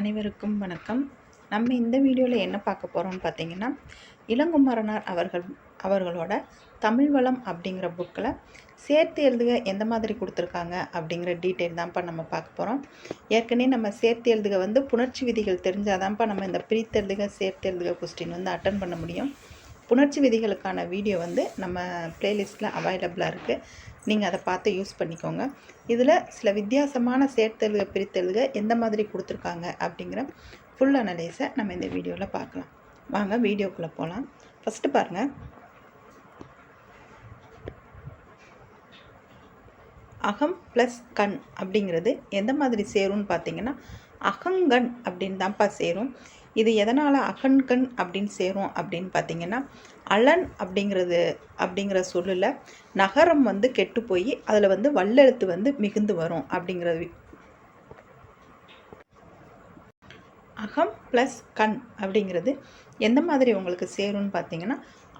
அனைவருக்கும் வணக்கம். நம்ம இந்த வீடியோவில் என்ன பார்க்க போகிறோம்னு பார்த்தீங்கன்னா இளங்குமரனார் அவர்கள் அவர்களோட தமிழ் வளம் அப்படிங்கிற புக்கில் சேர்த்து எழுதுக எந்த மாதிரி கொடுத்துருக்காங்க அப்படிங்கிற டீட்டெயில் தான்ப்பா நம்ம பார்க்க போகிறோம் ஏற்கனவே நம்ம சேர்த்து எழுதுக வந்து புணர்ச்சி விதிகள் தெரிஞ்சாதான்ப்பா நம்ம இந்த பிரித்தெழுதுக சேர்த்து எழுதுக கொஸ்டின் வந்து அட்டன் பண்ண முடியும். புணர்ச்சி விதிகளுக்கான வீடியோ வந்து நம்ம ப்ளேலிஸ்ட்டில் அவைலபிளாக இருக்குது நீங்கள் அதை பார்த்து யூஸ் பண்ணிக்கோங்க. இதில் சில வித்தியாசமான சேர்த்தெழுக பிரித்தெழுக எந்த மாதிரி கொடுத்துருக்காங்க அப்படிங்கிற ஃபுல் அனலைஸை நம்ம இந்த வீடியோவில் பார்க்கலாம். வாங்க வீடியோக்குள்ளே போகலாம் ஃபஸ்ட்டு பாருங்கள் அகம் ப்ளஸ் கண் அப்படிங்கிறது எந்த மாதிரி சேரும்னு பார்த்தீங்கன்னா அகங்கண் அப்படின்னு தான்ப்பா சேரும். இது எதனால் அகன்கண் அப்படின்னு சேரும் அப்படின்னு பார்த்தீங்கன்னா அலன் அப்படிங்கிறது அப்படிங்கிற சொல்லில் நகரம் வந்து கெட்டு போய் அதில் வந்து வல்லெழுத்து வந்து மிகுந்து வரும் அப்படிங்கிறது அகம் ப்ளஸ் கண் அப்படிங்கிறது எந்த மாதிரி உங்களுக்கு சேரும்னு பார்த்தீங்கன்னா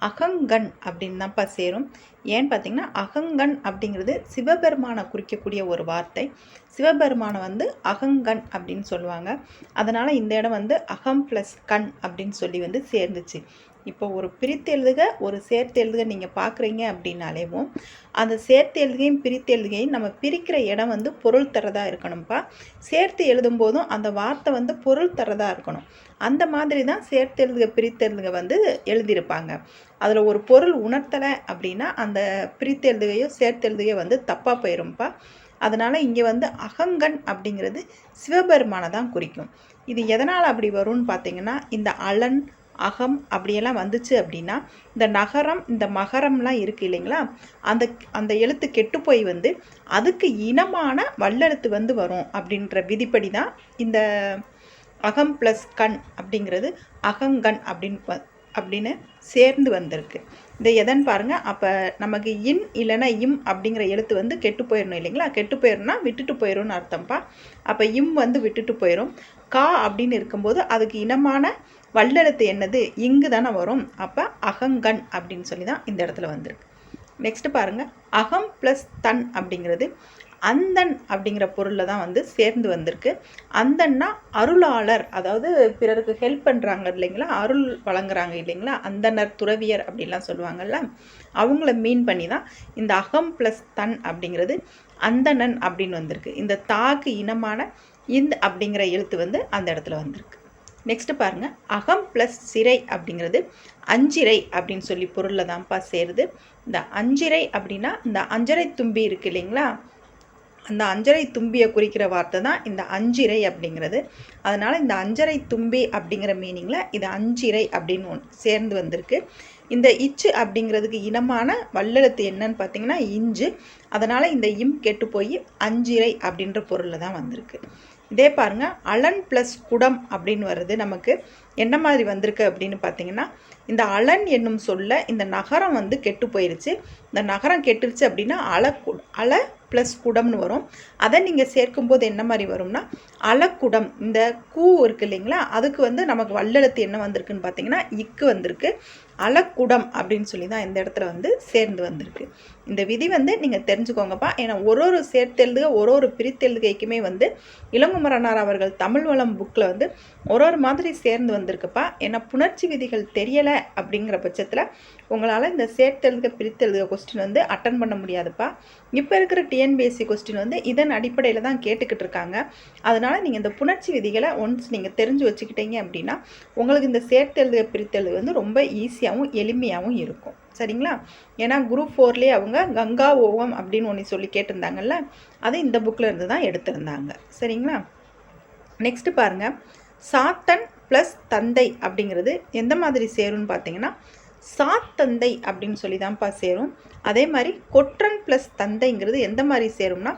அகங்கண் அப்படின்னு தான்ப்பா சேரும். ஏன்னு பார்த்தீங்கன்னா அகங்கண் அப்படிங்கிறது சிவபெருமானை குறிக்கக்கூடிய ஒரு வார்த்தை. சிவபெருமானை வந்து அகங்கண் அப்படின்னு சொல்லுவாங்க. அதனால் இந்த இடம் வந்து அகம் ப்ளஸ் கண் அப்படின்னு சொல்லி வந்து சேர்ந்துச்சு. இப்போ ஒரு பிரித்து எழுதுக ஒரு சேர்த்து எழுதுக நீங்கள் பார்க்குறீங்க அப்படின்னாலேவும் அந்த சேர்த்து எழுதுகையும் பிரித்து எழுதுகையும் நம்ம பிரிக்கிற இடம் வந்து பொருள் தரதா இருக்கணும்ப்பா சேர்த்து எழுதும்போதும் அந்த வார்த்தை வந்து பொருள் தரதா இருக்கணும். அந்த மாதிரி தான் சேர்த்து எழுதுக பிரித்து எழுதுக வந்து எழுதியிருப்பாங்க. அதில் ஒரு பொருள் உணர்த்தலை அப்படின்னா அந்த பிரித்து எழுதுகையோ சேர்த்து எழுதுகையோ வந்து தப்பாக போயிரும்ப்பா அதனால் இங்கே வந்து அகங்கன் அப்படிங்கிறது சிவபெருமானை தான் குறிக்கும். இது எதனால் அப்படி வரும்னு பார்த்தீங்கன்னா இந்த அலன் அகம் அப்படியெல்லாம் வந்துச்சு அப்படின்னா இந்த நகரம் இந்த மகரம்லாம் இருக்குது இல்லைங்களா? அந்த அந்த எழுத்து கெட்டு போய் வந்து அதுக்கு இனமான வல்லெழுத்து வந்து வரும் அப்படின்ற விதிப்படி தான் இந்த அகம் ப்ளஸ் கண் அப்படிங்கிறது அகங்கண் அப்படின்னு அப்படின்னு சேர்ந்து வந்திருக்கு. இந்த எதன்னு பாருங்கள் அப்போ நமக்கு இன் இல்லைன்னா இம் அப்படிங்கிற எழுத்து வந்து கெட்டு போயிடணும் இல்லைங்களா? கெட்டு போயிடும்னா விட்டுட்டு போயிடும்னு அர்த்தம்ப்பா அப்போ இம் வந்து விட்டுட்டு போயிடும் கா அப்படின்னு இருக்கும்போது அதுக்கு இனமான வல்லெழுத்து என்னது? இங்கு தானே வரும். அப்போ அகங்கண் அப்படின்னு சொல்லி தான் இந்த இடத்துல வந்திருக்கு. நெக்ஸ்ட்டு பாருங்கள் அகம் ப்ளஸ் தன் அப்படிங்கிறது அந்தன் அப்படிங்கிற பொருளில் தான் வந்து சேர்ந்து வந்திருக்கு. அந்தன்னா அருளாளர் அதாவது பிறருக்கு ஹெல்ப் பண்ணுறாங்க இல்லைங்களா? அருள் வழங்குறாங்க இல்லைங்களா? அந்தனர் துறவியர் அப்படின்லாம் சொல்லுவாங்கள்ல அவங்கள மீன் பண்ணி தான் இந்த அகம் ப்ளஸ் தன் அப்படிங்கிறது அந்தணன் அப்படின்னு வந்திருக்கு. இந்த தாக்கு இனமான இந்த அப்படிங்கிற எழுத்து வந்து அந்த இடத்துல வந்திருக்கு. நெக்ஸ்ட்டு பாருங்கள் அகம் ப்ளஸ் சிறை அப்படிங்கிறது அஞ்சிரை அப்படின்னு சொல்லி பொருளில் தான்ப்பா சேருது. இந்த அஞ்சிரை அப்படின்னா இந்த அஞ்சரை தும்பி இருக்குது இல்லைங்களா? அந்த அஞ்சரை தும்பியை குறிக்கிற வார்த்தை தான் இந்த அஞ்சிரை அப்படிங்கிறது. அதனால் இந்த அஞ்சரை தும்பி அப்படிங்கிற மீனிங்கில் இது அஞ்சிரை அப்படின்னு ஒன்று சேர்ந்து வந்திருக்கு. இந்த இச்சு அப்படிங்கிறதுக்கு இனமான வல்லெழுத்து என்னன்னு பார்த்தீங்கன்னா இஞ்சு. அதனால் இந்த இம் கெட்டு போய் அஞ்சிரை அப்படின்ற பொருளில் தான் வந்திருக்கு. இதே பாருங்கள் அலன் ப்ளஸ் குடம் அப்படின்னு வருது நமக்கு என்ன மாதிரி வந்திருக்கு அப்படின்னு பார்த்தீங்கன்னா இந்த அலன் என்னும் சொல்ல இந்த நகரம் வந்து கெட்டு போயிருச்சு. இந்த நகரம் கெட்டுருச்சு அப்படின்னா அல அல ப்ளஸ் குடம்னு வரும். அதை நீங்கள் சேர்க்கும்போது என்ன மாதிரி வரும்னா அலக்குடம் இந்த கூ இருக்குது இல்லைங்களா அதுக்கு வந்து நமக்கு வல்லெழுத்து என்ன வந்திருக்குன்னு பார்த்தீங்கன்னா இக்கு வந்திருக்கு. அலக்குடம் அப்படின்னு சொல்லி தான் இந்த இடத்துல வந்து சேர்ந்து வந்திருக்கு. இந்த விதி வந்து நீங்கள் தெரிஞ்சுக்கோங்கப்பா. ஏன்னா ஒரு ஒரு சேர்த்தெழுதுக ஒரு ஒரு பிரித்தெழுதுகைக்குமே வந்து இளங்குமரனார் அவர்கள் தமிழ் வளம் புக்கில் வந்து ஒரு ஒரு மாதிரி சேர்ந்து வந்து வந்திருக்குப்பா. ஏன்னா புணர்ச்சி விதிகள் தெரியலை அப்படிங்கிற பட்சத்தில் உங்களால் இந்த சேர்த்தெழுதுக பிரித்தெழுத கொஸ்டின் வந்து அட்டன் பண்ண முடியாதுப்பா. இப்போ இருக்கிற டிஎன்பிஎஸ்சி கொஸ்டின் வந்து இதன் அடிப்படையில் தான் கேட்டுக்கிட்டு இருக்காங்க. அதனால் நீங்கள் இந்த புணர்ச்சி விதிகளை ஒன்ஸ் நீங்கள் தெரிஞ்சு வச்சுக்கிட்டீங்க அப்படின்னா உங்களுக்கு இந்த சேர்த்தெழுதுக பிரித்தெழுது வந்து ரொம்ப ஈஸியாகவும் எளிமையாகவும் இருக்கும். சரிங்களா? ஏன்னா குரூப் ஃபோர்லேயே அவங்க கங்கா ஓவம் அப்படின்னு ஒன்று சொல்லி கேட்டிருந்தாங்கல்ல அது இந்த புக்கில் இருந்து தான் எடுத்திருந்தாங்க. சரிங்களா? நெக்ஸ்ட்டு பாருங்கள் சாத்தன் ப்ளஸ் தந்தை அப்படிங்கிறது எந்த மாதிரி சேரும்னு பார்த்தீங்கன்னா சாத்தந்தை அப்படின்னு சொல்லி தான்ப்பா சேரும். அதே மாதிரி கொற்றன் ப்ளஸ் தந்தைங்கிறது எந்த மாதிரி சேரும்னா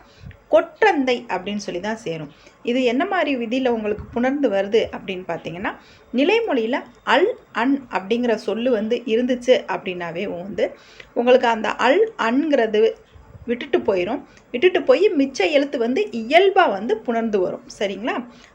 கொற்றந்தை அப்படின்னு சொல்லி தான் சேரும். இது என்ன மாதிரி விதியில் உங்களுக்கு புணர்ந்து வருது அப்படின்னு பார்த்தீங்கன்னா நிலைமொழியில் அல் அன் அப்படிங்கிற சொல்லு வந்து இருந்துச்சு அப்படின்னாவே வந்து உங்களுக்கு அந்த அல் அன்கிறது விட்டுட்டு போயிடும் விட்டுட்டு போய் மிச்ச எழுத்து வந்து இயல்பாக வந்து புணர்ந்து வரும். சரிங்களா?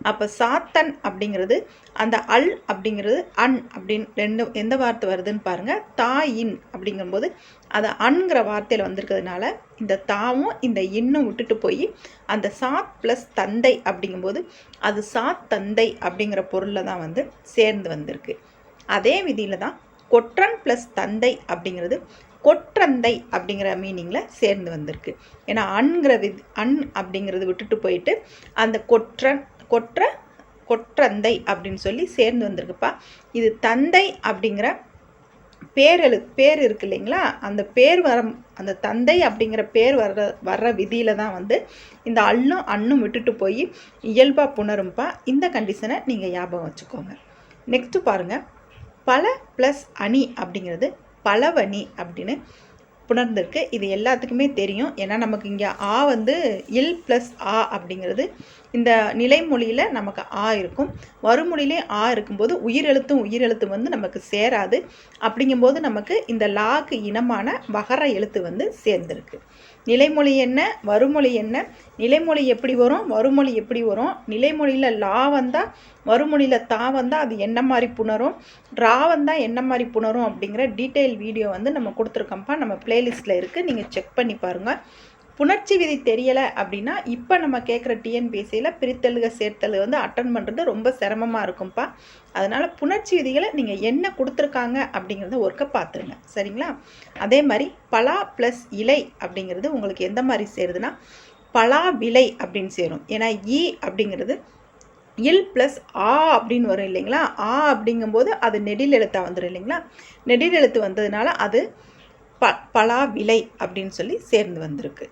அப்போ சாத்தன் அப்படிங்கிறது அந்த அல் அப்படிங்கிறது அன் அப்படின்னு ரெண்டு எந்த வார்த்தை வருதுன்னு பாருங்கள் தாயின் அப்படிங்கும்போது அது அன்கிற வார்த்தையில் வந்திருக்கிறதுனால இந்த தாவும் இந்த இன்னும் விட்டுட்டு போய் அந்த சாத் ப்ளஸ் தந்தை அப்படிங்கும்போது அது சாத் தந்தை அப்படிங்கிற பொருளில் தான் வந்து சேர்ந்து வந்திருக்கு. அதே விதியில் தான் கொற்றன் ப்ளஸ் தந்தை அப்படிங்கிறது கொற்றந்தை அப்படிங்கிற மீனிங்கில் சேர்ந்து வந்திருக்கு. ஏன்னா அண்கிற வித் அன் அப்படிங்கிறது விட்டுட்டு போயிட்டு அந்த கொற்றன் கொற்ற கொற்றந்தை அப்படின்னு சொல்லி சேர்ந்து வந்திருக்குப்பா. இது தந்தை அப்படிங்கிற பேரெழு பேர் இருக்கு இல்லைங்களா? அந்த பேர் வர அந்த தந்தை அப்படிங்கிற பேர் வர்ற வர்ற விதியில் தான் வந்து இந்த அல்லும் அண்ணும் விட்டுட்டு போய் இயல்பாக புணரும்பா. இந்த கண்டிஷனை நீங்கள் ஞாபகம் வச்சுக்கோங்க. நெக்ஸ்ட்டு பாருங்கள் பல ப்ளஸ் அணி அப்படிங்கிறது பலவணி அப்படின்னு புணர்ந்திருக்கு. இது எல்லாத்துக்குமே தெரியும். ஏன்னா நமக்கு இங்கே ஆ வந்து இல் ப்ளஸ் ஆ அப்படிங்கிறது இந்த நிலைமொழியில் நமக்கு ஆ இருக்கும். வறுமொழியிலே ஆ இருக்கும்போது உயிரெழுத்தும் உயிரெழுத்தும் வந்து நமக்கு சேராது. அப்படிங்கும்போது நமக்கு இந்த லாக்கு இனமான வகர எழுத்து வந்து சேர்ந்துருக்கு. நிலைமொழி என்ன? வருமொழி என்ன? நிலைமொழி எப்படி வரும்? வருமொழி எப்படி வரும்? நிலைமொழியில் லா வந்தால் வருமொழியில் தா வந்தால் அது என்ன மாதிரி புணரும்? ரா வந்தால் என்ன மாதிரி புணரும்? அப்படிங்கிற டீட்டெயில் வீடியோ வந்து நம்ம கொடுத்துருக்கோம்ப்பா. நம்ம பிளேலிஸ்ட்டில் இருக்குது நீங்கள் செக் பண்ணி பாருங்கள் புணர்ச்சி விதி தெரியலை அப்படின்னா இப்போ நம்ம கேட்குற டிஎன்பிஎஸ்சியில் பிரித்தலுக சேர்த்தல் வந்து அட்டன் பண்ணுறது ரொம்ப சிரமமாக இருக்கும்ப்பா அதனால் புணர்ச்சி விதிகளை நீங்கள் என்ன கொடுத்துருக்காங்க அப்படிங்கிறத ஒர்க்கை பார்த்துருங்க சரிங்களா? அதே மாதிரி பலா ப்ளஸ் இலை அப்படிங்கிறது உங்களுக்கு எந்த மாதிரி சேருதுன்னா பலா விலை அப்படின்னு சேரும். ஏன்னா இ அப்படிங்கிறது இல் ப்ளஸ் ஆ அப்படின்னு வரும் இல்லைங்களா? ஆ அப்படிங்கும்போது அது நெடில் எழுத்தாக வந்துடும் இல்லைங்களா? நெடில் எழுத்து வந்ததுனால அது ப பலா விலை அப்படின்னு சொல்லி சேர்ந்து வந்திருக்கு.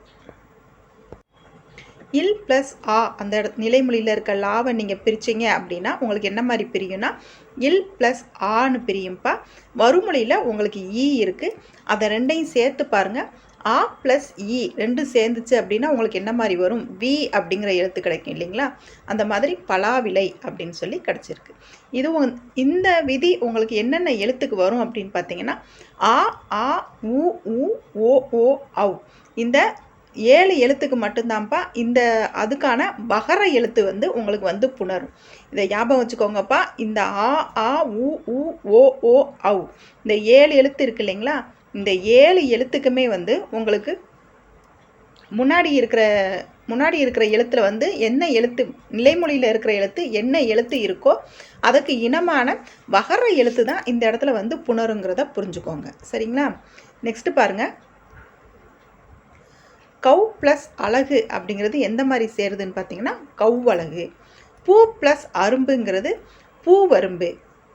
இல் ப்ளஸ் ஆ அந்த இட நிலைமொழியில் இருக்க லாவை நீங்கள் பிரிச்சிங்க அப்படின்னா உங்களுக்கு என்ன மாதிரி பிரியும்னா இல் ப்ளஸ் ஆன்னு பிரியும்ப்பா வருமொழியில் உங்களுக்கு ஈ இருக்குது அதை ரெண்டையும் சேர்த்து பாருங்கள் ஆ ப்ளஸ் இ e ரெண்டும் சேர்ந்துச்சு அப்படின்னா உங்களுக்கு என்ன மாதிரி வரும்? வி அப்படிங்கிற எழுத்து கிடைக்கும் இல்லைங்களா? அந்த மாதிரி பலாவிலை அப்படின்னு சொல்லி கிடச்சிருக்கு. இது இந்த விதி உங்களுக்கு என்னென்ன எழுத்துக்கு வரும் அப்படின்னு பார்த்தீங்கன்னா ஆ ஆ உ உ ஓ ஓ அவ் இந்த ஏழு எழுத்துக்கு மட்டும்தான்ப்பா இந்த அதுக்கான பகர எழுத்து வந்து உங்களுக்கு வந்து புணரும். இதை ஞாபகம் வச்சுக்கோங்கப்பா. இந்த ஆ ஆ உ உ ஓ ஓ அவ் இந்த ஏழு எழுத்து இருக்கு இல்லைங்களா? இந்த ஏழு எழுத்துக்குமே வந்து உங்களுக்கு முன்னாடி இருக்கிற முன்னாடி இருக்கிற எழுத்தில் வந்து என்ன எழுத்து நிலைமொழியில் இருக்கிற எழுத்து என்ன எழுத்து இருக்கோ அதுக்கு இனமான வகர எழுத்து தான் இந்த இடத்துல வந்து புணருங்கிறத புரிஞ்சுக்கோங்க. சரிங்களா? நெக்ஸ்ட்டு பாருங்கள் கவ் ப்ளஸ் அழகு அப்படிங்கிறது எந்த மாதிரி சேருதுன்னு பார்த்தீங்கன்னா கவ்வழகு பூ ப்ளஸ் அரும்புங்கிறது பூவரும்பு.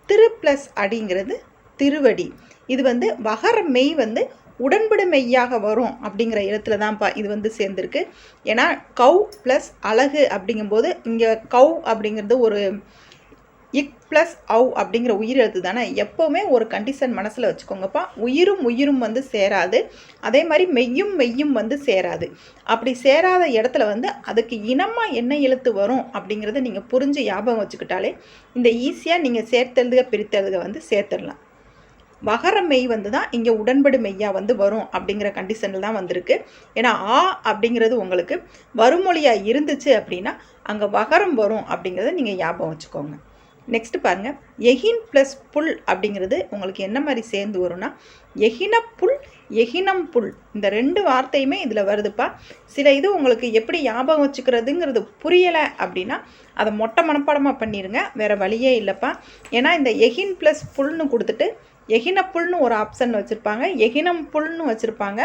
திரு ப்ளஸ் அடிங்கிறது திருவடி. இது வந்து வகர மெய் வந்து உடன்படு மெய்யாக வரும் அப்படிங்கிற இடத்துல தான்ப்பா இது வந்து சேர்ந்துருக்கு. ஏன்னா கவ் ப்ளஸ் அழகு அப்படிங்கும்போது இங்கே கவ் அப்படிங்கிறது ஒரு இக் ப்ளஸ் அவ் அப்படிங்கிற உயிர் எழுத்து தானே? எப்போவுமே ஒரு கண்டிஷன் மனசில் வச்சுக்கோங்கப்பா. உயிரும் உயிரும் வந்து சேராது. அதே மாதிரி மெய்யும் மெய்யும் வந்து சேராது. அப்படி சேராத இடத்துல வந்து அதுக்கு இனமாக என்ன எழுத்து வரும் அப்படிங்கிறத நீங்கள் புரிஞ்சு ஞாபகம் வச்சுக்கிட்டாலே இந்த ஈஸியாக நீங்கள் சேர்த்தெழுதுக பிரித்தெழுதுக வந்து சேர்த்துடலாம். வகர மெய் வந்து தான் இங்கே உடன்படு மெய்யாக வந்து வரும் அப்படிங்கிற கண்டிஷனில் தான் வந்திருக்கு. ஏன்னா ஆ அப்படிங்கிறது உங்களுக்கு வருமொழியாக இருந்துச்சு அப்படின்னா அங்கே வகரம் வரும் அப்படிங்கிறத நீங்கள் ஞாபகம் வச்சுக்கோங்க. நெக்ஸ்ட் பாருங்கள் எஹின் ப்ளஸ் புல் அப்படிங்கிறது உங்களுக்கு என்ன மாதிரி சேர்ந்து வரும்னா எஹின புல் எஹினம் புல். இந்த ரெண்டு வார்த்தையுமே இதில் வருதுப்பா. சில இது உங்களுக்கு எப்படி ஞாபகம் வச்சுக்கிறதுங்கிறது புரியலை அப்படின்னா அதை மொட்டை மனப்பாடமாக பண்ணிடுங்க வேறு வழியே இல்லைப்பா. ஏன்னா இந்த எஹின் ப்ளஸ் புல்னு கொடுத்துட்டு எகின புல்னு ஒரு ஆப்ஷன் வச்சுருப்பாங்க. எகினம் புல்னு வச்சுருப்பாங்க.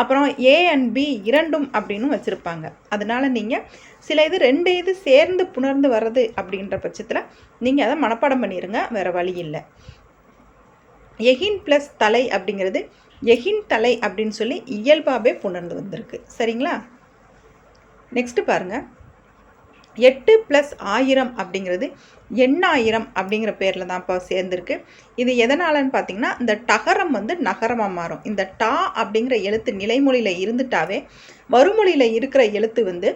அப்புறம் ஏ அண்ட் பி இரண்டும் அப்படின்னு வச்சுருப்பாங்க. அதனால் நீங்கள் சில இது ரெண்டு இது சேர்ந்து புணர்ந்து வர்றது அப்படின்ற பட்சத்தில் நீங்கள் அதை மனப்பாடம் பண்ணிடுங்க வேறு வழி இல்லை. எகின் ப்ளஸ் தலை அப்படிங்கிறது எகின் தலை அப்படின்னு சொல்லி இயல்பாகவே புணர்ந்து வந்திருக்கு. சரிங்களா? நெக்ஸ்ட்டு பாருங்கள் எட்டு ப்ளஸ் ஆயிரம் அப்படிங்கிறது எண்ணாயிரம் அப்படிங்கிற பேரில் தான்ப்பா சேர்ந்துருக்கு. இது எதனாலன்னு பார்த்தீங்கன்னா இந்த டகரம் வந்து நகரமாக மாறும். இந்த டா அப்படிங்கிற எழுத்து நிலைமொழியில் இருந்துட்டாவே வறுமொழியில் இருக்கிற எழுத்து வந்து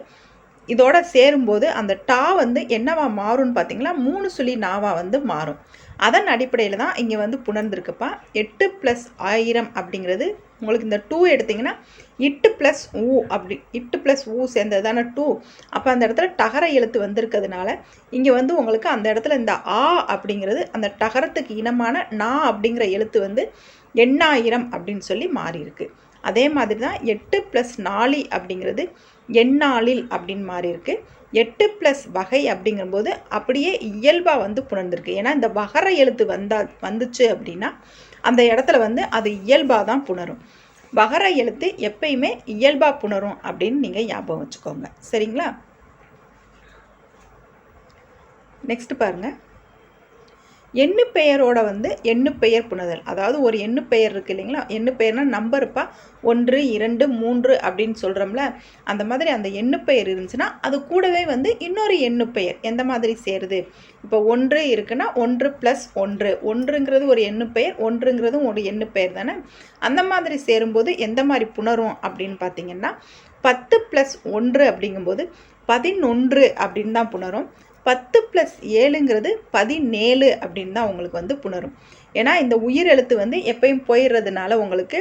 இதோட சேரும்போது அந்த டா வந்து என்னவா மாறும்னு பார்த்தீங்கன்னா மூணு சுழி நாவாக வந்து மாறும். அதன் அடிப்படையில் தான் இங்கே வந்து புணர்ந்துருக்குப்பா. எட்டு ப்ளஸ் ஆயிரம் அப்படிங்கிறது உங்களுக்கு இந்த டூ எடுத்திங்கன்னா இட்டு ப்ளஸ் ஊ அப்படி இட்டு ப்ளஸ் ஊ சேர்ந்தது தானே டூ அப்போ அந்த இடத்துல டகர எழுத்து வந்திருக்கிறதுனால இங்கே வந்து உங்களுக்கு அந்த இடத்துல இந்த ஆ அப்படிங்கிறது அந்த டகரத்துக்கு இனமான நா அப்படிங்கிற எழுத்து வந்து எண்ணாயிரம் அப்படின்னு சொல்லி மாறியிருக்கு. அதே மாதிரி தான் எட்டு ப்ளஸ் நாளி அப்படிங்கிறது எண்ணாளில் அப்படின்னு மாறியிருக்கு. எட்டு ப்ளஸ் வகை அப்படிங்கும்போது அப்படியே இயல்பாக வந்து புணர்ந்திருக்கு. ஏன்னா இந்த வகர எழுத்து வந்தா வந்துச்சு அப்படின்னா அந்த இடத்துல வந்து அது இயல்பாக தான் புணரும். வகர எழுத்து எப்பயுமே இயல்பாக புணரும் அப்படின்னு நீங்கள் ஞாபகம் வச்சுக்கோங்க. சரிங்களா? நெக்ஸ்ட் பாருங்கள் எண்ணு பெயரோட வந்து எண்ணு பெயர் அதாவது ஒரு எண்ணு பெயர் இருக்குது இல்லைங்களா? எண்ணு பெயர்னா நம்பருப்பா ஒன்று இரண்டு மூன்று அப்படின்னு சொல்கிறோம்ல அந்த மாதிரி அந்த எண்ணு பெயர் இருந்துச்சுன்னா அது கூடவே வந்து இன்னொரு எண்ணு பெயர். எந்த மாதிரி சேருது? இப்போ ஒன்று இருக்குன்னா ஒன்று ப்ளஸ் ஒன்று. ஒன்றுங்கிறது ஒரு எண்ணு பெயர் ஒன்றுங்கிறதும் ஒரு எண்ணு பெயர் தானே? அந்த மாதிரி சேரும்போது எந்த மாதிரி புணரும் அப்படின்னு பார்த்தீங்கன்னா பத்து ப்ளஸ் ஒன்று அப்படிங்கும்போது பதினொன்று அப்படின்னு தான் புணரும். பத்து ப்ளஸ் ஏழுங்கிறது பதினேழு அப்படின்னு தான் உங்களுக்கு வந்து புணரும். ஏன்னா இந்த உயிர் எழுத்து வந்து எப்பயும் போயிடுறதுனால உங்களுக்கு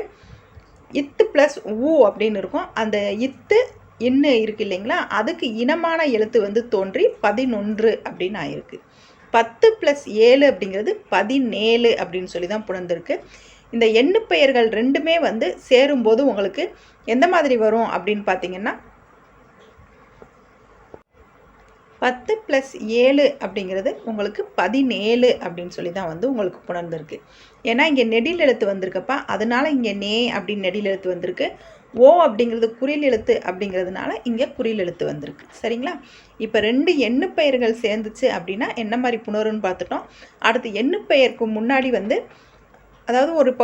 இத்து ப்ளஸ் ஊ அப்படின்னு இருக்கும். அந்த இத்து இன்னு இருக்கு இல்லைங்களா? அதுக்கு இனமான எழுத்து வந்து தோன்றி பதினொன்று அப்படின்னு ஆயிருக்கு. பத்து ப்ளஸ் ஏழு அப்படிங்கிறது பதினேழு அப்படின்னு சொல்லி தான் புணர்ந்துருக்கு. இந்த எண்ணு பெயர்கள் ரெண்டுமே வந்து சேரும்போது உங்களுக்கு எந்த மாதிரி வரும் அப்படின்னு பார்த்தீங்கன்னா பத்து ப்ளஸ் ஏழு அப்படிங்கிறது உங்களுக்கு பதினேழு அப்படின்னு சொல்லி தான் வந்து உங்களுக்கு புணர்ந்துருக்கு. ஏன்னா இங்கே நெடில் எழுத்து வந்திருக்கப்பா. அதனால இங்கே நே அப்படின்னு நெடில் எழுத்து வந்திருக்கு. ஓ அப்படிங்கிறது குறில் எழுத்து அப்படிங்கிறதுனால இங்கே குறில் எழுத்து வந்திருக்கு. சரிங்களா? இப்போ ரெண்டு எண்ணு பெயர்கள் சேர்ந்துச்சு அப்படின்னா என்ன மாதிரி புணருன்னு பார்த்துட்டோம். அடுத்து எண்ணு பெயருக்கு முன்னாடி வந்து அதாவது ஒரு ப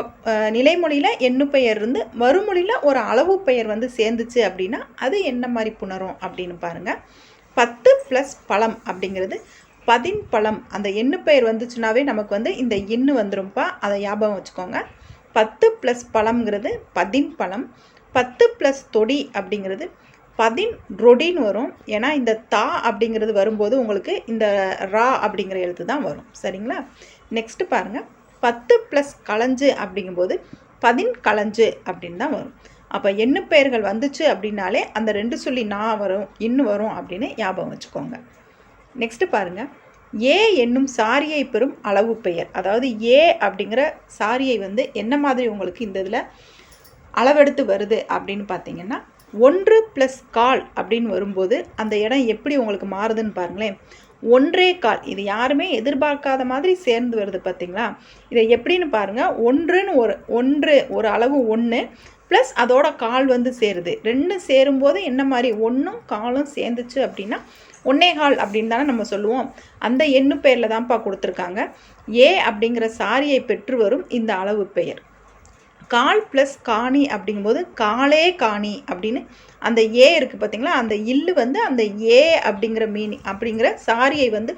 நிலைமொழியில் எண்ணு பெயர் இருந்து மறுமொழியில் ஒரு அளவு பெயர் வந்து சேர்ந்துச்சு அப்படின்னா அது என்ன மாதிரி புணரும் அப்படின்னு பாருங்கள் பத்து ப்ளஸ் பழம் அப்படிங்கிறது பதின் பழம். அந்த எண்ணு பெயர் வந்துச்சுனாவே நமக்கு வந்து இந்த எண்ணு வந்துரும்ப்பா அதை ஞாபகம் வச்சுக்கோங்க. பத்து ப்ளஸ் பழம்ங்கிறது பதின் பழம். பத்து ப்ளஸ் தொடி அப்படிங்கிறது பதின் ரொடின்னு வரும். ஏன்னா இந்த தா அப்படிங்கிறது வரும்போது உங்களுக்கு இந்த ரா அப்படிங்கிற எழுத்து தான் வரும். சரிங்களா? நெக்ஸ்ட்டு பாருங்கள் பத்து ப்ளஸ் களஞ்சு அப்படிங்கும்போது பதின் களஞ்சு அப்படின்னு தான் வரும். அப்போ எண்ணு பெயர்கள் வந்துச்சு அப்படின்னாலே அந்த ரெண்டு சொல்லி நான் வரும் இன்னும் வரும் அப்படின்னு ஞாபகம் வச்சுக்கோங்க. நெக்ஸ்ட்டு பாருங்கள் ஏ என்னும் சாரியை பெறும் அளவு பெயர். அதாவது ஏ அப்படிங்கிற சாரியை வந்து என்ன மாதிரி உங்களுக்கு இந்த இதில் அளவெடுத்து வருது அப்படின்னு பார்த்தீங்கன்னா ஒன்று ப்ளஸ் கால் அப்படின்னு வரும்போது அந்த இடம் எப்படி உங்களுக்கு மாறுதுன்னு பாருங்களேன். ஒன்றே கால். இது யாருமே எதிர்பார்க்காத மாதிரி சேர்ந்து வருது பார்த்தீங்களா இதை எப்படின்னு பாருங்கள் ஒன்றுன்னு ஒரு ஒன்று ஒரு அளவு ஒன்று ப்ளஸ் அதோட கால் வந்து சேருது. ரெண்டும் சேரும்போது என்ன மாதிரி? ஒன்றும் காலும் சேர்ந்துச்சு அப்படின்னா ஒன்னே கால் அப்படின்னு தானே நம்ம சொல்லுவோம். அந்த எண்ணு பெயரில் தான்ப்பா கொடுத்துருக்காங்க. ஏ அப்படிங்கிற சாரியை பெற்று வரும் இந்த அளவு பெயர். கால் ப்ளஸ் காணி அப்படிங்கும்போது காலே காணி அப்படின்னு அந்த ஏ இருக்குது பார்த்தீங்களா அந்த இல்லு வந்து அந்த ஏ அப்படிங்கிற மீனிங் அப்படிங்கிற சாரியை வந்து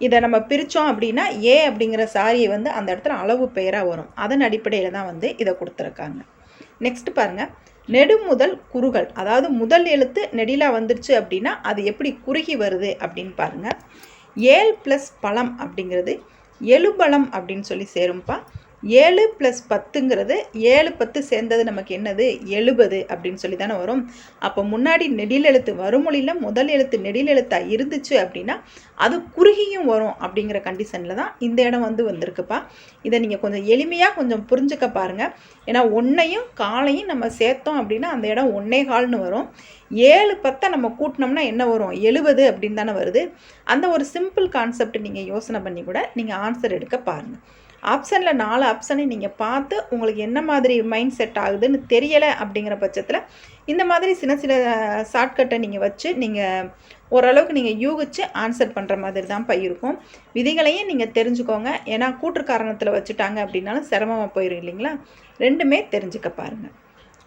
இதை நம்ம பிரித்தோம் அப்படின்னா ஏ அப்படிங்கிற சாரியை வந்து அந்த இடத்துல அளவு பெயராக வரும். அதன் அடிப்படையில் தான் வந்து இதை கொடுத்துருக்காங்க. நெக்ஸ்ட் பாருங்கள் நெடுமுதல் குறுகள் அதாவது முதல் எழுத்து நெடிலாக வந்துருச்சு அப்படின்னா அது எப்படி குறுகி வருது அப்படின்னு பாருங்கள் ஏல் ப்ளஸ் பழம் அப்படிங்கிறது எழுபலம் அப்படின்னு சொல்லி சேரும்ப்பா ஏழு ப்ளஸ் பத்துங்கிறது ஏழு பத்து சேர்ந்தது நமக்கு என்னது? எழுபது அப்படின்னு சொல்லி தானே வரும். அப்போ முன்னாடி நெடில் எழுத்து வருமொழியில் முதல் எழுத்து நெடில் எழுத்தாக இருந்துச்சு அப்படின்னா அது குறுகியும் வரும் அப்படிங்கிற கண்டிஷனில் தான் இந்த இடம் வந்து வந்திருக்குப்பா. இதை நீங்கள் கொஞ்சம் எளிமையாக கொஞ்சம் புரிஞ்சுக்க பாருங்கள் ஏன்னா ஒன்றையும் காலையும் நம்ம சேர்த்தோம் அப்படின்னா அந்த இடம் ஒன்னே கால்னு வரும். ஏழு பத்தை நம்ம கூட்டினோம்னா என்ன வரும்? எழுபது அப்படின்னு தானே வருது. அந்த ஒரு சிம்பிள் கான்செப்ட் நீங்கள் யோசனை பண்ணி கூட நீங்கள் ஆன்சர் எடுக்க பாருங்கள் ஆப்ஷனில் நாலு ஆப்ஷனை நீங்கள் பார்த்து உங்களுக்கு என்ன மாதிரி மைண்ட் செட் ஆகுதுன்னு தெரியலை அப்படிங்கிற பட்சத்தில் இந்த மாதிரி சின்ன சின்ன ஷார்ட்கட்டை நீங்கள் வச்சு நீங்கள் ஓரளவுக்கு நீங்கள் யூகிச்சு ஆன்சர் பண்ணுற மாதிரி தான் இருக்கும் விதிகளையும் நீங்கள் தெரிஞ்சுக்கோங்க. ஏன்னா கூற்று காரணத்தில் வச்சுட்டாங்க அப்படின்னாலும் சிரமமாக போயிடும் இல்லைங்களா? ரெண்டுமே தெரிஞ்சுக்க பாருங்கள்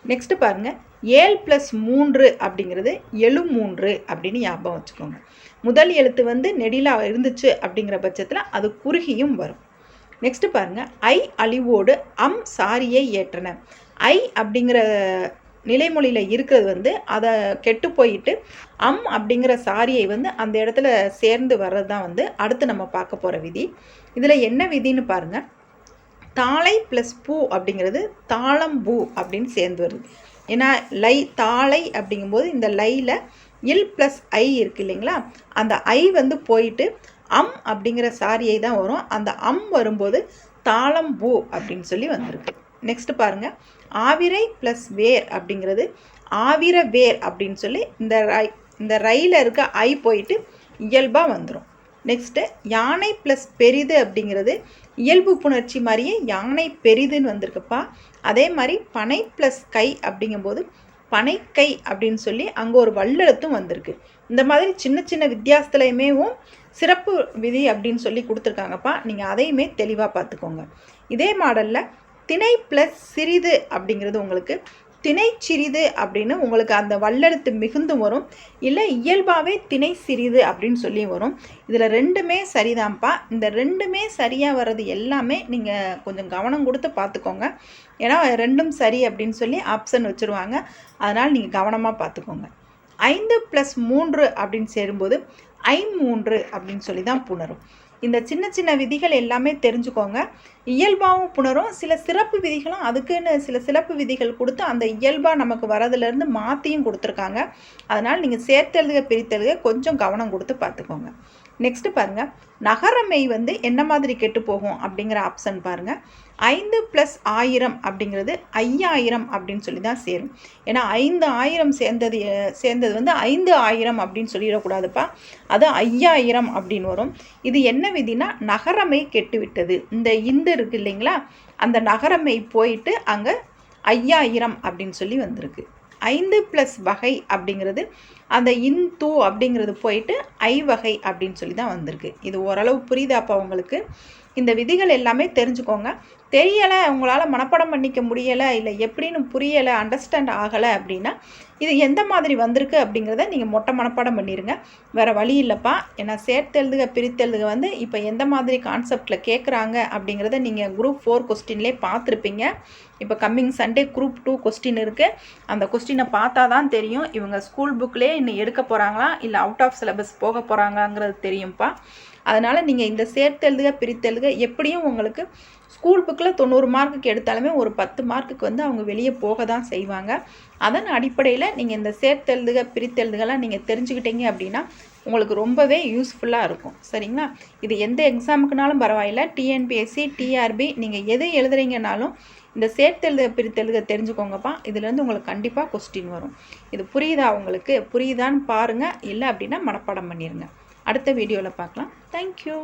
நெக்ஸ்ட்டு பாருங்கள் ஏழு ப்ளஸ் மூன்று அப்படிங்கிறது எழு மூன்று அப்படின்னு ஞாபகம் வச்சுக்கோங்க. முதல் எழுத்து வந்து நெடிலாக இருந்துச்சு அப்படிங்கிற பட்சத்தில் அது குறுகியும் வரும். நெக்ஸ்ட்டு பாருங்கள் ஐ அழிவோடு அம் சாரியை ஏற்றன. ஐ அப்படிங்கிற நிலைமொழியில் இருக்கிறது வந்து அதை கெட்டு போயிட்டு அம் அப்படிங்கிற சாரியை வந்து அந்த இடத்துல சேர்ந்து வர்றது தான் வந்து அடுத்து நம்ம பார்க்க போகிற விதி. இதில் என்ன விதின்னு பாருங்கள் தாளை ப்ளஸ் பூ அப்படிங்கிறது தாளம் பூ அப்படின்னு சேர்ந்து வருது. ஏன்னா லை தாளை அப்படிங்கும்போது இந்த லையில் இல் ப்ளஸ் ஐ இருக்கு இல்லைங்களா? அந்த ஐ வந்து போயிட்டு அம் அப்படிங்கிற சாரியை தான் வரும். அந்த அம் வரும்போது தாளம் பூ அப்படின்னு சொல்லி வந்திருக்கு. நெக்ஸ்ட் பாருங்கள் ஆவிரை ப்ளஸ் வேர் அப்படிங்கிறது ஆவிர வேர் அப்படின்னு சொல்லி இந்த ரை இந்த ரயில் இருக்க ஐ போயிட்டு இயல்பாக வந்துடும் நெக்ஸ்ட்டு யானை ப்ளஸ் பெரிது அப்படிங்கிறது இயல்பு புணர்ச்சி மாதிரியே யானை பெரிதுன்னு வந்திருக்குப்பா. அதே மாதிரி பனை ப்ளஸ் கை அப்படிங்கும்போது பனைக்கை அப்படின்னு சொல்லி அங்கே ஒரு வல்லெழுத்தும் வந்திருக்கு. இந்த மாதிரி சின்ன சின்ன வித்தியாசத்துலையுமேவும் சிறப்பு விதி அப்படின்னு சொல்லி கொடுத்துருக்காங்கப்பா. நீங்கள் அதையுமே தெளிவாக பார்த்துக்கோங்க. இதே மாடலில் திணை ப்ளஸ் சிறிது அப்படிங்கிறது உங்களுக்கு. திணை சிறிது அப்படின்னு உங்களுக்கு அந்த வல்லெழுத்து மிகுந்து வரும். இல்லை இயல்பாகவே திணை சிறிது அப்படின்னு சொல்லி வரும். இதில் ரெண்டுமே சரிதான்ப்பா. இந்த ரெண்டுமே சரியாக வர்றது எல்லாமே நீங்கள் கொஞ்சம் கவனம் கொடுத்து பார்த்துக்கோங்க. ஏன்னா ரெண்டும் சரி அப்படின்னு சொல்லி ஆப்ஷன் வச்சுருவாங்க. அதனால் நீங்கள் கவனமாக பார்த்துக்கோங்க. ஐந்து ப்ளஸ் மூன்று அப்படின்னு சேரும்போது ஐமூன்று அப்படின்னு சொல்லி தான் புணரும். இந்த சின்ன சின்ன விதிகள் எல்லாமே தெரிஞ்சுக்கோங்க. இயல்பாகவும் புணரும். சில சிறப்பு விதிகளும் அதுக்குன்னு சில சிறப்பு விதிகள் கொடுத்து அந்த இயல்பாக நமக்கு வரதுலேருந்து மாற்றியும் கொடுத்துருக்காங்க. அதனால் நீங்கள் சேர்த்தெழுதுக பிரித்தெழுதுக கொஞ்சம் கவனம் கொடுத்து பார்த்துக்கோங்க. நெக்ஸ்ட்டு பாருங்கள் நகரமை வந்து என்ன மாதிரி கெட்டு போகும் அப்படிங்கிற ஆப்ஷன் பாருங்கள் ஐந்து ப்ளஸ் ஆயிரம் அப்படிங்கிறது ஐயாயிரம் அப்படின்னு சொல்லி தான் சேரும். ஏன்னா ஐந்து ஆயிரம் சேர்ந்தது சேர்ந்தது வந்து ஐந்து ஆயிரம் அப்படின்னு சொல்லிடக்கூடாதுப்பா. அது ஐயாயிரம் அப்படின்னு வரும். இது என்ன விதினா நகரமை கெட்டு விட்டது. இந்த இந்து இருக்குது இல்லைங்களா? அந்த நகரமை போயிட்டு அங்கே ஐயாயிரம் அப்படின்னு சொல்லி வந்திருக்கு. ஐந்து ப்ளஸ் வகை அப்படிங்கிறது அந்த இன் தூ அப்படிங்கிறது போயிட்டு ஐ வகை அப்படின்னு சொல்லி தான் வந்திருக்கு. இது ஓரளவு புரியுதாப்பா உங்களுக்கு. இந்த விதிகள் எல்லாமே தெரிஞ்சுக்கோங்க. தெரியலை உங்களால் மனப்பாடம் பண்ணிக்க முடியலை இல்லை எப்படின்னு புரியலை அண்டர்ஸ்டாண்ட் ஆகலை அப்படின்னா இது எந்த மாதிரி வந்திருக்கு அப்படிங்கிறத நீங்கள் மொட்டை மனப்பாடம் பண்ணிடுங்க வேறு வழி இல்லைப்பா. ஏன்னா சேர்த்தெழுதுக பிரித்தெழுதுக வந்து இப்போ எந்த மாதிரி கான்செப்டில் கேட்குறாங்க அப்படிங்கிறத நீங்கள் குரூப் ஃபோர் கொஸ்டின்லே பார்த்துருப்பீங்க. இப்போ coming Sunday group two question இருக்குது அந்த கொஸ்டினை பார்த்தா தான் தெரியும். இவங்க ஸ்கூல் புக்லேயே இன்னும் எடுக்க போகிறாங்களா இல்லை அவுட் ஆஃப் சிலபஸ் போக போகிறாங்கங்கிறது தெரியும்ப்பா அதனால் நீங்கள் இந்த சேர்த்தெழுதுக பிரித்தெழுதுக எப்படியும் உங்களுக்கு ஸ்கூல் புக்கில் தொண்ணூறு மார்க்குக்கு எடுத்தாலுமே ஒரு பத்து மார்க்குக்கு வந்து அவங்க வெளியே போக தான் செய்வாங்க. அதன் அடிப்படையில் நீங்கள் இந்த சேர்த்தெழுதுக பிரித்தெழுதுகெல்லாம் நீங்கள் தெரிஞ்சுக்கிட்டீங்க அப்படின்னா உங்களுக்கு ரொம்பவே யூஸ்ஃபுல்லாக இருக்கும். சரிங்களா? இது எந்த எக்ஸாமுக்குனாலும் பரவாயில்ல. டிஎன்பிஎஸ்சி டிஆர்பி நீங்கள் எது எழுதுறீங்கனாலும் இந்த சேர்த்தெழுத பிரித்தெழுத தெரிஞ்சுக்கோங்கப்பா. இதுலேருந்து உங்களுக்கு கண்டிப்பாக கொஸ்டின் வரும். இது புரியுதா உங்களுக்கு? புரியுதான்னு பாருங்கள் இல்லை அப்படின்னா மனப்பாடம் பண்ணிடுங்க அடுத்த வீடியோவில் பார்க்கலாம். தேங்க்யூ